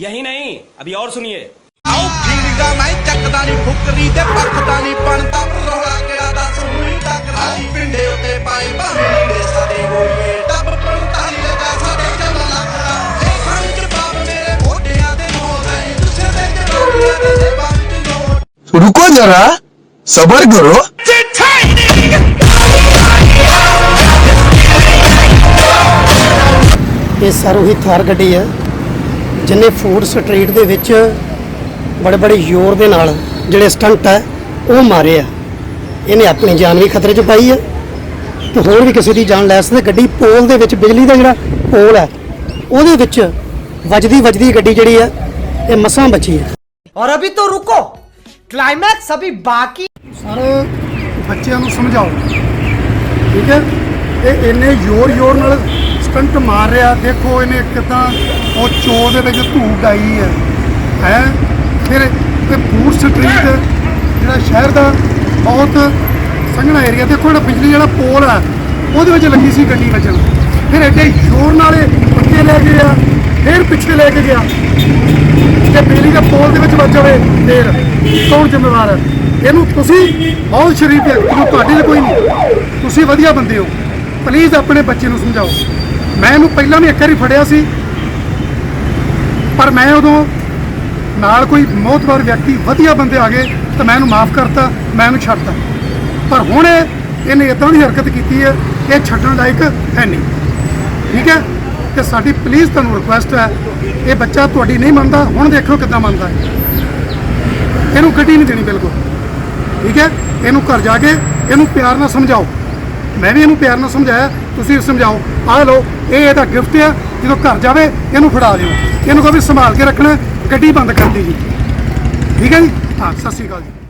यही नहीं अभी और सुनिए ਆਓ ਫੀਂਗਾ ਮੈਂ ਚੱਕਦਾ ਨਹੀਂ ਫੁਕਰੀ ਤੇ ਪੱਕਦਾ ਨਹੀਂ ਬਣਦਾ ਰੌਲਾ ਕਿਹੜਾ ਦੱਸ ਹੁਣੀ ਟੱਕਦਾ ਨਹੀਂ ਪਿੰਡੇ ਉੱਤੇ ਪਾਈ ਬਾਹਰ ਦੇ ਸਾਡੇ ਹੋਈਏ ਟੱਬ ਪੜਤਾਲੀ ਲਗਾ ਸਾਡੇ ਚੱਲ ਲੱਗਦਾ ਇਹ ਖਾਣ ਜਵਾਬ ਮੇਰੇ ਮੋਢਿਆਂ ਤੇ ਮੋਹ ਨਹੀਂ ਤੁਸੇ ਦੇ ਜਵਾਬੀਆਂ ਦੇ ਜੇਬਾਂ ਵਿੱਚ ਨੋਟ रुको जरा सबर करो ਇਹ ਸਰ ਉਹੀ ਥਾਰ ਗੱਡੀ ਹੈ ਜਿੰਨੇ ਫੂਡ ਸਟਰੀਟ ਦੇ ਵਿੱਚ ਬੜੇ ਬੜੇ ਜ਼ੋਰ ਦੇ ਨਾਲ ਜਿਹੜੇ ਸਟੰਟ ਹੈ ਉਹ ਮਾਰੇ ਆ। ਇਹਨੇ ਆਪਣੀ ਜਾਨ ਵੀ ਖਤਰੇ 'ਚ ਪਾਈ ਆ ਤੇ ਹੋਰ ਵੀ ਕਿਸੇ ਦੀ ਜਾਨ ਲੈ ਸਕਦੇ। ਗੱਡੀ ਪੋਲ ਦੇ ਵਿੱਚ ਬਿਜਲੀ ਦਾ ਜਿਹੜਾ ਪੋਲ ਹੈ ਉਹਦੇ ਵਿੱਚ ਵੱਜਦੀ ਵੱਜਦੀ ਗੱਡੀ ਜਿਹੜੀ ਆ ਇਹ ਮਸਾਂ ਬਚੀ ਹੈ ਔਰ ਅਭੀ ਤੋਂ ਰੁਕੋ। ਕਲਾਈਮੈਕਸ ਅਭੀ ਬਾਕੀ ਸਰ ਬੱਚਿਆਂ ਨੂੰ ਸਮਝਾਓ। ਠੀਕ ਹੈ? ਇਹ ਇੰਨੇ ਜ਼ੋਰ ਜ਼ੋਰ ਨਾਲ ਸਟੰਟ ਮਾਰ ਰਿਹਾ ਦੇਖੋ ਇਹਨੇ ਕਿਦਾਂ ਉਹ ਚੋ ਦੇ ਵਿੱਚ ਧੂ ਗਾਈ ਹੈ। ਹੈ? ਫਿਰ ਤੇ ਫੂਡ ਸਟਰੀਟ, ਜਿਹੜਾ ਸ਼ਹਿਰ ਦਾ ਬਹੁਤ ਸੰਘਣਾ ਏਰੀਆ ਦੇਖੋ ਜਿਹੜਾ ਬਿਜਲੀ ਵਾਲਾ ਪੋਲ ਹੈ ਉਹਦੇ ਵਿੱਚ ਲੱਗੀ ਸੀ ਗੱਡੀ ਵੱਜਣ ਫਿਰ ਐਡੇ ਜ਼ੋਰ ਨਾਲ ਇਹ ਅੱਗੇ ਲੈ ਗਿਆ, ਫਿਰ ਪਿੱਛੇ ਲੈ ਕੇ ਗਿਆ। ਤੇ ਬਿਜਲੀ ਦੇ ਪੋਲ ਦੇ ਵਿੱਚ ਵੱਜ ਜਾਵੇ, ਫੇਰ ਕੌਣ ਜ਼ਿੰਮੇਵਾਰ ਹੈ? ਇਹਨੂੰ ਤੁਸੀਂ ਬਹੁਤ ਸ਼ਰੀਫ ਹੈ ਤੁਹਾਨੂੰ ਤੁਹਾਡੇ 'ਚ ਕੋਈ ਨਹੀਂ। ਤੁਸੀਂ ਵਧੀਆ ਬੰਦੇ ਹੋ। ਪਲੀਜ਼ ਆਪਣੇ ਬੱਚੇ ਨੂੰ ਸਮਝਾਓ। ਮੈਂ ਇਹਨੂੰ ਪਹਿਲਾਂ ਵੀ ਇੱਕ ਵਾਰੀ ਫੜਿਆ ਸੀ, ਪਰ ਮੈਂ ਉਦੋਂ ਨਾਲ ਕੋਈ ਮੋਤਬਰ ਵਿਅਕਤੀ, ਵਧੀਆ ਬੰਦੇ ਆ ਗਏ ਤਾਂ ਮੈਂ ਇਹਨੂੰ ਮਾਫ ਕਰਤਾ, ਮੈਂ ਇਹਨੂੰ ਛੱਡਤਾ। ਪਰ ਹੁਣ ਇਹਨੇ ਇਦਾਂ ਦੀ ਹਰਕਤ ਕੀਤੀ ਹੈ, ਇਹ ਛੱਡਣ ਲਾਇਕ ਹੈ ਨਹੀਂ। ਠੀਕ ਹੈ? ਤੇ ਸਾਡੀ ਪਲੀਜ਼ ਤੁਹਾਨੂੰ ਰਿਕੁਐਸਟ ਹੈ, ਇਹ ਬੱਚਾ ਤੁਹਾਡੀ ਨਹੀਂ ਮੰਨਦਾ, ਹੁਣ ਦੇਖੋ ਕਿੱਦਾਂ ਮੰਨਦਾ ਹੈ। ਇਹਨੂੰ ਗੱਡੀ ਨਹੀਂ ਦੇਣੀ ਬਿਲਕੁਲ। ਠੀਕ ਹੈ? ਇਹਨੂੰ ਘਰ ਜਾ ਕੇ ਇਹਨੂੰ ਪਿਆਰ ਨਾਲ ਸਮਝਾਓ। ਮੈਂ ਵੀ ਇਹਨੂੰ ਪਿਆਰ ਨਾਲ ਸਮਝਾਇਆ, ਤੁਸੀਂ ਵੀ ਸਮਝਾਓ। ਆਹ ਲਓ, ਇਹ ਇਹਦਾ ਗਿਫਟ ਆ, ਜਦੋਂ ਘਰ ਜਾਵੇ, ਇਹਨੂੰ ਫੜਾ ਦਿਓ। ਇਹਨੂੰ ਕਹੋ ਵੀ ਸੰਭਾਲ ਕੇ ਰੱਖਣਾ, ਗੱਡੀ ਬੰਦ ਕਰ ਜੀ। ਠੀਕ ਹੈ ਜੀ? ਹਾਂ, ਸਤਿ ਸ਼੍ਰੀ ਅਕਾਲ ਜੀ।